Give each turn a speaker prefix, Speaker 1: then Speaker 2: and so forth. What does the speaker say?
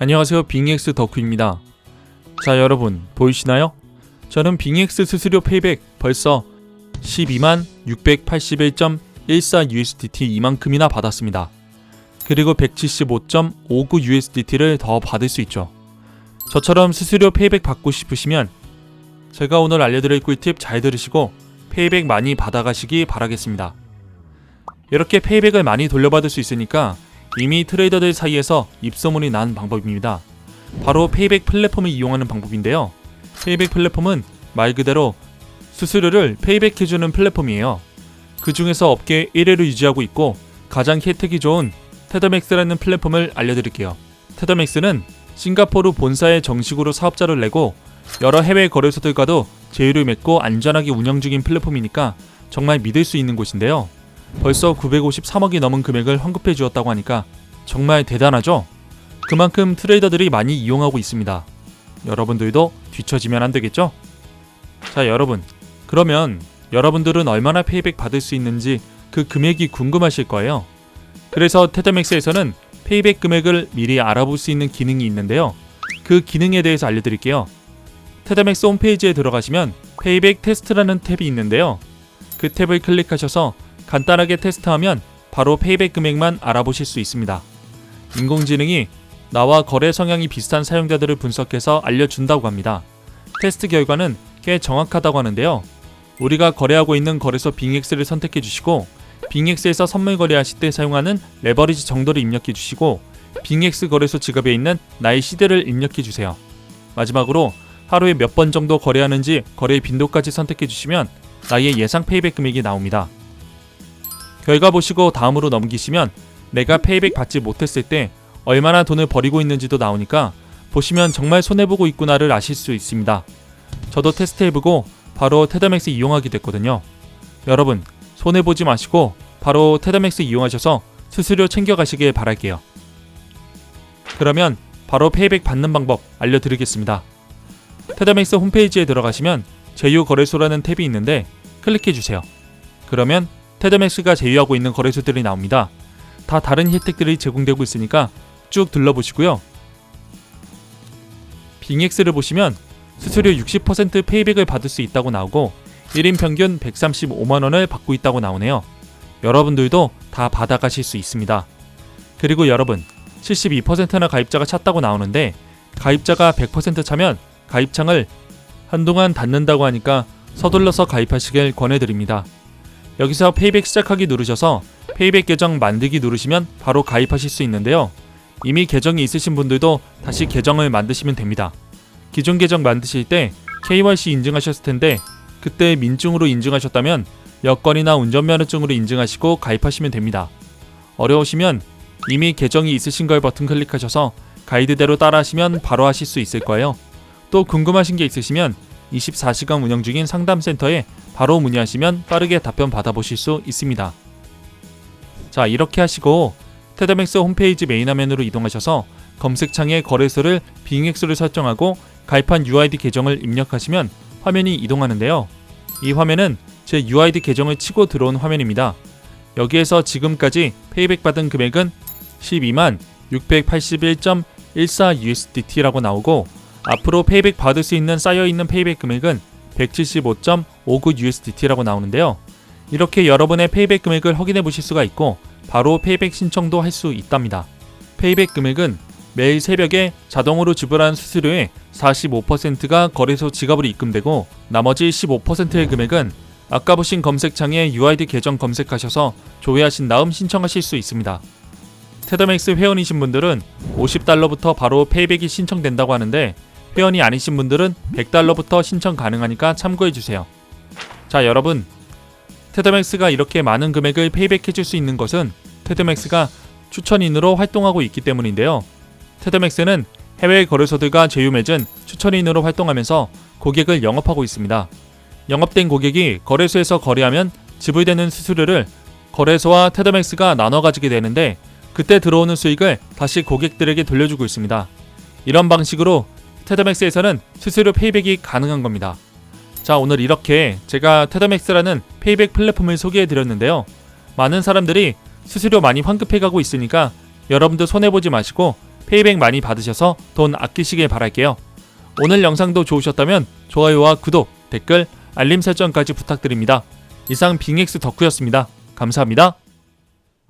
Speaker 1: 안녕하세요 빙엑스 덕후입니다. 자 여러분 보이시나요? 저는 빙엑스 수수료 페이백 벌써 12만 681.14 USDT 이만큼이나 받았습니다. 그리고 175.59 USDT를 더 받을 수 있죠. 저처럼 수수료 페이백 받고 싶으시면 제가 오늘 알려드릴 꿀팁 잘 들으시고 페이백 많이 받아가시기 바라겠습니다. 이렇게 페이백을 많이 돌려받을 수 있으니까 이미 트레이더들 사이에서 입소문이 난 방법입니다. 바로 페이백 플랫폼을 이용하는 방법인데요. 페이백 플랫폼은 말 그대로 수수료를 페이백해주는 플랫폼이에요. 그 중에서 업계 1위를 유지하고 있고 가장 혜택이 좋은 테더맥스라는 플랫폼을 알려드릴게요. 테더맥스는 싱가포르 본사에 정식으로 사업자를 내고 여러 해외 거래소들과도 제휴를 맺고 안전하게 운영 중인 플랫폼이니까 정말 믿을 수 있는 곳인데요. 벌써 953억이 넘은 금액을 환급해 주었다고 하니까 정말 대단하죠? 그만큼 트레이더들이 많이 이용하고 있습니다. 여러분들도 뒤처지면 안 되겠죠? 자, 여러분. 그러면 여러분들은 얼마나 페이백 받을 수 있는지 그 금액이 궁금하실 거예요. 그래서 테더맥스에서는 페이백 금액을 미리 알아볼 수 있는 기능이 있는데요. 그 기능에 대해서 알려드릴게요. 테더맥스 홈페이지에 들어가시면 페이백 테스트라는 탭이 있는데요. 그 탭을 클릭하셔서 간단하게 테스트하면 바로 페이백 금액만 알아보실 수 있습니다. 인공지능이 나와 거래 성향이 비슷한 사용자들을 분석해서 알려준다고 합니다. 테스트 결과는 꽤 정확하다고 하는데요. 우리가 거래하고 있는 거래소 빙엑스를 선택해 주시고 빙엑스에서 선물 거래하실 때 사용하는 레버리지 정도를 입력해 주시고 빙엑스 거래소 지갑에 있는 나의 시대를 입력해 주세요. 마지막으로 하루에 몇 번 정도 거래하는지 거래 빈도까지 선택해 주시면 나의 예상 페이백 금액이 나옵니다. 결과 보시고 다음으로 넘기시면 내가 페이백 받지 못했을 때 얼마나 돈을 버리고 있는지도 나오니까 보시면 정말 손해보고 있구나를 아실 수 있습니다. 저도 테스트해보고 바로 테더맥스 이용하게 됐거든요. 여러분 손해보지 마시고 바로 테더맥스 이용하셔서 수수료 챙겨가시길 바랄게요. 그러면 바로 페이백 받는 방법 알려드리겠습니다. 테더맥스 홈페이지에 들어가시면 제휴 거래소라는 탭이 있는데 클릭해주세요. 그러면 테더맥스가 제휴하고 있는 거래소들이 나옵니다. 다 다른 혜택들이 제공되고 있으니까 쭉 둘러보시고요. 빙엑스를 보시면 수수료 60% 페이백을 받을 수 있다고 나오고 1인 평균 135만 원을 받고 있다고 나오네요. 여러분들도 다 받아가실 수 있습니다. 그리고 여러분 72%나 가입자가 찼다고 나오는데 가입자가 100% 차면 가입창을 한동안 닫는다고 하니까 서둘러서 가입하시길 권해드립니다. 여기서 페이백 시작하기 누르셔서 페이백 계정 만들기 누르시면 바로 가입하실 수 있는데요. 이미 계정이 있으신 분들도 다시 계정을 만드시면 됩니다. 기존 계정 만드실 때 KYC 인증하셨을 텐데 그때 민증으로 인증하셨다면 여권이나 운전면허증으로 인증하시고 가입하시면 됩니다. 어려우시면 이미 계정이 있으신 걸 버튼 클릭하셔서 가이드대로 따라 하시면 바로 하실 수 있을 거예요. 또 궁금하신 게 있으시면 24시간 운영 중인 상담센터에 바로 문의하시면 빠르게 답변 받아보실 수 있습니다. 자, 이렇게 하시고 테더맥스 홈페이지 메인 화면으로 이동하셔서 검색창에 거래소를 빙엑스를 설정하고 가입한 UID 계정을 입력하시면 화면이 이동하는데요. 이 화면은 제 UID 계정을 치고 들어온 화면입니다. 여기에서 지금까지 페이백 받은 금액은 12만 681.14 USDT라고 나오고 앞으로 페이백 받을 수 있는 쌓여 있는 페이백 금액은 175.59 USDT라고 나오는데요. 이렇게 여러분의 페이백 금액을 확인해 보실 수가 있고 바로 페이백 신청도 할 수 있답니다. 페이백 금액은 매일 새벽에 자동으로 지불하는 수수료의 45%가 거래소 지갑으로 입금되고 나머지 15%의 금액은 아까 보신 검색창에 UID 계정 검색하셔서 조회하신 다음 신청하실 수 있습니다. 테더맥스 회원이신 분들은 50달러부터 바로 페이백이 신청된다고 하는데 회원이 아니신 분들은 100달러부터 신청 가능하니까 참고해 주세요. 자, 여러분. 테더맥스가 이렇게 많은 금액을 페이백해 줄 수 있는 것은 테더맥스가 추천인으로 활동하고 있기 때문인데요. 테더맥스는 해외 거래소들과 제휴 맺은 추천인으로 활동하면서 고객을 영업하고 있습니다. 영업된 고객이 거래소에서 거래하면 지불되는 수수료를 거래소와 테더맥스가 나눠 가지게 되는데 그때 들어오는 수익을 다시 고객들에게 돌려주고 있습니다. 이런 방식으로 테더맥스에서는 수수료 페이백이 가능한 겁니다. 자, 오늘 이렇게 제가 테더맥스라는 페이백 플랫폼을 소개해 드렸는데요. 많은 사람들이 수수료 많이 환급해 가고 있으니까 여러분도 손해 보지 마시고 페이백 많이 받으셔서 돈 아끼시길 바랄게요. 오늘 영상도 좋으셨다면 좋아요와 구독, 댓글, 알림 설정까지 부탁드립니다. 이상 빙엑스 덕후였습니다. 감사합니다.